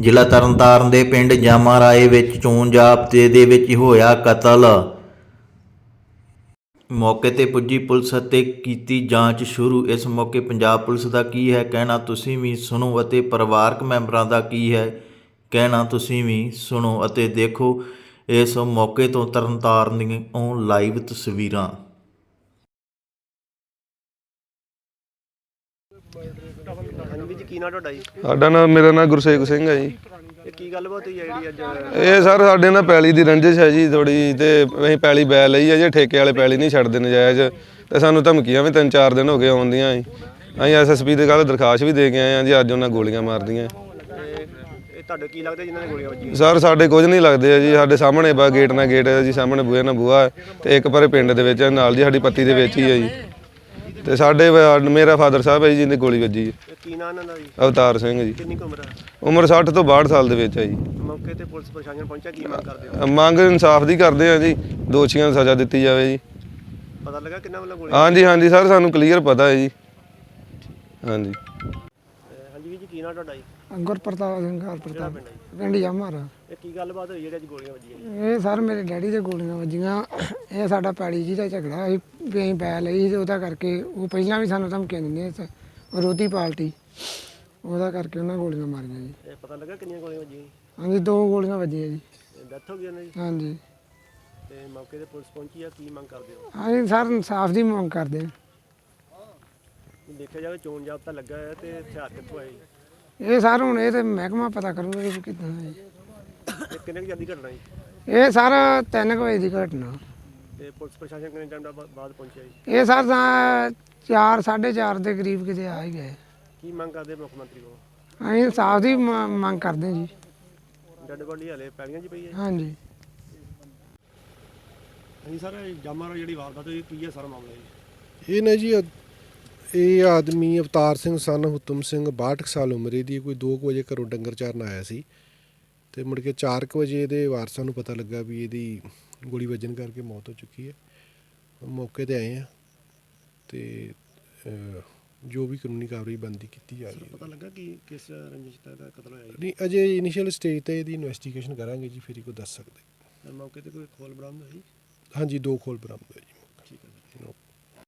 ਜ਼ਿਲ੍ਹਾ ਤਰਨਤਾਰਨ ਦੇ ਪਿੰਡ ਜਾਮਾ ਰਾਏ ਵਿੱਚ ਚੋਣ ਜਾਬਤੇ ਦੇ ਵਿੱਚ ਹੋਇਆ ਕਤਲ। ਮੌਕੇ ਤੇ ਪੁੱਜੀ ਪੁਲਿਸ ਅਤੇ ਕੀਤੀ ਜਾਂਚ ਸ਼ੁਰੂ। ਇਸ ਮੌਕੇ ਪੰਜਾਬ ਪੁਲਿਸ ਦਾ ਕੀ ਹੈ? ਕਹਿਣਾ ਤੁਸੀਂ ਵੀ ਸੁਣੋ ਅਤੇ ਪਰਿਵਾਰਕ ਮੈਂਬਰਾਂ ਦਾ ਕੀ ਹੈ? ਕਹਿਣਾ ਤੁਸੀਂ ਵੀ ਸੁਣੋ ਅਤੇ ਦੇਖੋ। ਇਸ ਮੌਕੇ ਤੋਂ ਤਰਨਤਾਰਨ ਦੀਆਂ ਲਾਈਵ ਤਸਵੀਰਾਂ। ਹਾਂਜੀ ਵੀਰ ਜੀ ਕੀ ਨਾਂ ਤੁਹਾਡਾ ਜੀ? ਸਾਡਾ ਨਾਮ ਮੇਰਾ ਨਾਮ ਗੁਰਸੇਵ ਸਿੰਘ ਹੈ ਜੀ। ਇਹ ਕੀ ਗੱਲਬਾਤ ਹੋਈ ਹੈ ਜਿਹੜੀ ਅੱਜ? ਇਹ ਸਰ ਸਾਡੇ ਨਾਲ ਪੈਲੀ ਦੀ ਰੰਜਿਸ਼ ਹੈ ਜੀ ਥੋੜੀ ਤੇ ਅਸੀਂ ਪੈਲੀ ਬੈ ਲਈ ਹੈ ਜੇ ਠੇਕੇ ਵਾਲੇ ਪੈਲੀ ਨਹੀਂ ਛੱਡਦੇ ਨਜਾਇਜ਼। ਤੇ ਸਾਨੂੰ ਧਮਕੀਆਂ ਵੀ ਤਿੰਨ ਚਾਰ ਦਿਨ ਹੋ ਗਏ ਆਉਂਦੀਆਂ ਜੀ। ਅਸੀਂ ਐਸਐਸਪੀ ਦੇ ਕੱਲ ਦਰਖਾਸਤ ਵੀ ਦੇ ਕੇ ਆਏ ਹਾਂ ਜੀ ਅੱਜ ਉਹਨਾਂ ਗੋਲੀਆਂ ਮਾਰਦੀਆਂ। ਇਹ ਇਹ ਤੁਹਾਡੇ ਕੀ ਲੱਗਦਾ ਜਿਨ੍ਹਾਂ ਨੇ ਗੋਲੀਆਂ ਵੱਜੀਆਂ? ਸਰ ਸਾਡੇ ਕੁਝ ਨਹੀਂ ਲੱਗਦੇ ਆ ਜੀ ਸਾਡੇ ਸਾਹਮਣੇ ਬਾ ਗੇਟ ਨਾਲ ਗੇਟ ਹੈ ਜੀ ਸਾਹਮਣੇ ਬੂਹੇ ਨਾਲ ਬੂਹਾ ਹੈ। ਤੇ ਇੱਕ ਪਰੇ ਪਿੰਡ ਦੇ ਵਿੱਚ ਹੈ, ਨਾਲ ਜੀ ਸਾਡੀ ਪੱਤੀ ਦੇ ਵਿੱਚ ਹੀ ਹੈ ਜੀ। ਤੇ ਸਾਡੇ ਵਾ- ਮੇਰਾ ਫਾਦਰ ਸਾਹਿਬ ਹੈ ਜੀ ਜਿਹਦੀ ਗੋਲੀ ਵੱਜੀ ਹੈ। ਇਹ ਕੀ ਨਾਂ ਇਹਨਾਂ ਦਾ ਜੀ? ਅਵਤਾਰ ਸਿੰਘ ਜੀ। ਕਿੰਨੀ ਕੁ ਉਮਰ ਹੈ? ਉਮਰ 60 ਤੋਂ 62 ਸਾਲ ਦੇ ਵਿੱਚ ਹੈ ਜੀ। ਮੌਕੇ ਤੇ ਪੁਲਿਸ ਪ੍ਰਸ਼ਾਸਨ ਪਹੁੰਚਿਆ ਕੀ ਮੰਗ ਕਰਦੇ ਹੋ? ਮੰਗ ਇਨਸਾਫ ਦੀ ਕਰਦੇ ਆ ਜੀ। ਦੋਸ਼ੀਆਂ ਨੂੰ ਸਜ਼ਾ ਦਿੱਤੀ ਜਾਵੇ ਜੀ। ਪਤਾ ਲੱਗਾ ਕਿੰਨਾ ਵੱਲੋਂ ਗੋਲੀ? ਹਾਂਜੀ ਹਾਂਜੀ ਸਰ ਸਾਨੂੰ ਕਲੀਅਰ ਪਤਾ ਹੈ ਜੀ। ਹਾਂਜੀ। ਅਹ ਹਾਂਜੀ ਵੀਰ ਜੀ ਕੀ ਨਾਂ ਤੁਹਾਡਾ ਜੀ? ਗੁਰਪ੍ਰਤਾਪ ਸਿੰਘ ਗੁਰਪ੍ਰਤਾਪ ਪਿੰਡ ਜਾਮਾਰਾ ਇਹ ਕੀ ਗੱਲਬਾਤ ਹੋਈ ਜਿਹੜੀ ਅੱਜ ਗੋਲੀਆਂ ਵੱਜੀਆਂ? ਇਹ ਸਰ ਮੇਰੇ ਡੈਡੀ ਦੇ ਗੋਲੀਆਂ ਵੱਜੀਆਂ। ਇਹ ਸਾਡਾ ਪੈੜੀ ਜੀ ਦਾ ਝਗੜਾ ਸੀ ਵੀ ਅਸੀਂ ਪੈ ਲਈ ਤੇ ਉਹਦਾ ਕਰਕੇ ਉਹ ਪਹਿਲਾਂ ਵੀ ਸਾਨੂੰ ਧਮਕੀਆਂ ਦਿੰਦੇ ਸੀ ਵਿਰੋਧੀ ਪਾਰਟੀ ਉਹਦਾ ਕਰਕੇ ਉਹਨਾਂ ਗੋਲੀਆਂ ਮਾਰੀਆਂ ਜੀ। ਇਹ ਪਤਾ ਲੱਗਾ ਕਿੰਨੀਆਂ ਗੋਲੀਆਂ ਵੱਜੀਆਂ ਜੀ? ਹਾਂਜੀ ਦੋ ਗੋਲੀਆਂ ਵੱਜੀਆਂ ਜੀ। ਡੈਥ ਹੋ ਗਈ ਉਹਨਾਂ ਦੀ ਹਾਂਜੀ। ਤੇ ਮੌਕੇ ਤੇ ਪੁਲਿਸ ਪਹੁੰਚੀ ਆ ਕੀ ਮੰਗ ਕਰਦੇ ਹੋ? ਹਾਂਜੀ ਸਰ ਇਨਸਾਫ ਦੀ ਮੰਗ ਕਰਦੇ ਹਾਂ ਦੇਖਿਆ ਜਾਵੇ ਚੋਣ ਜਾਬਤਾ ਲੱਗਾ ਹੈ ਤੇ ਹਥਿਆਰ ਕਿੱਥੋਂ ਆਏ? ਇਹ ਸਰ ਹੁਣ ਇਹ ਤੇ ਮਹਿਕਮਾ ਪਤਾ ਕਰੂਗਾ ਕਿ ਕਿੱਦਾਂ ਹੈ। ਜੀ ਇਹ ਕਿੰਨੇ ਕੁ ਜਲਦੀ ਘਟਨਾ ਜੀ? ਇਹ ਸਰ 3 ਵਜੇ ਦੀ ਘਟਨਾ। ਤੇ ਪੁਲਿਸ ਪ੍ਰਸ਼ਾਸਨ ਕਿੰਨੇ ਟਾਈਮ ਦਾ ਬਾ- ਬਾਅਦ ਪਹੁੰਚਿਆ ਜੀ? ਇਹ ਸਰ ਤਾਂ 4 4:30 ਦੇ ਕਰੀਬ ਕਿਤੇ ਆ ਹੀ ਗਏ। ਕੀ ਮੰਗ ਕਰਦੇ ਮੁੱਖ ਮੰਤਰੀ ਕੋਲ? ਅਸੀਂ ਇਨਸਾਫ ਦੀ ਮ- ਮੰਗ ਕਰਦੇ ਜੀ। ਡੈਡ ਬੋਡੀ ਹਲੇ ਪੈਲੀਆਂ 'ਚ ਪਈ ਹੈ ਹਾਂਜੀ। ਹਾਂਜੀ ਸਰ ਜਾਮਾ ਜਿਹੜੀ ਵਾਰਦਾਤ ਹੋਈ ਕੀ ਹੈ ਸਾਰਾ ਮਾਮਲਾ ਜੀ? ਇਹ ਨਾ ਜੀ ਇਹ ਆਦਮੀ ਅਵਤਾਰ ਸਿੰਘ ਸਨ ਹੁਤਮ ਸਿੰਘ 62 ਕੁ ਸਾਲ ਉਮਰ ਦੀ ਕੋਈ 2 ਵਜੇ ਘਰੋਂ ਡੰਗਰ ਚਾਰਨ ਆਇਆ ਸੀ ਤੇ ਮੁੜ ਕੇ 4 ਵਜੇ ਇਹਦੇ ਵਾਰਸਾਂ ਨੂੰ ਪਤਾ ਲੱਗਾ ਵੀ ਇਹਦੀ ਗੋਲੀ ਵੱਜਣ ਕਰਕੇ ਮੌਤ ਹੋ ਚੁੱਕੀ ਹੈ। ਮੌਕੇ ਤੇ ਆਏ ਆ ਤੇ ਜੋ ਵੀ ਕਾਨੂੰਨੀ ਕਾਰਵਾਈ ਬੰਦੀ ਕੀਤੀ ਜਾ ਰਹੀ ਹੈ। ਪਤਾ ਲੱਗਾ ਕਿ ਕਿਸ ਰੰਜਿਸ਼ ਦਾ ਕਤਲ ਹੋਇਆ ਨਹੀਂ ਅਜੇ ਇਨੀਸ਼ੀਅਲ ਸਟੇਜ ਤੇ ਇਹਦੀ ਇਨਵੈਸਟੀਗੇਸ਼ਨ ਕਰਾਂਗੇ ਜੀ ਫਿਰ ਹੀ ਕੋਈ ਦੱਸ ਸਕਦੇ। ਮੌਕੇ ਤੇ ਕੋਈ ਖੋਲ ਬਰਾਮਦ ਹੋਈ? ਹਾਂਜੀ ਦੋ ਖੋਲ ਬਰਾਮਦ ਜੀ।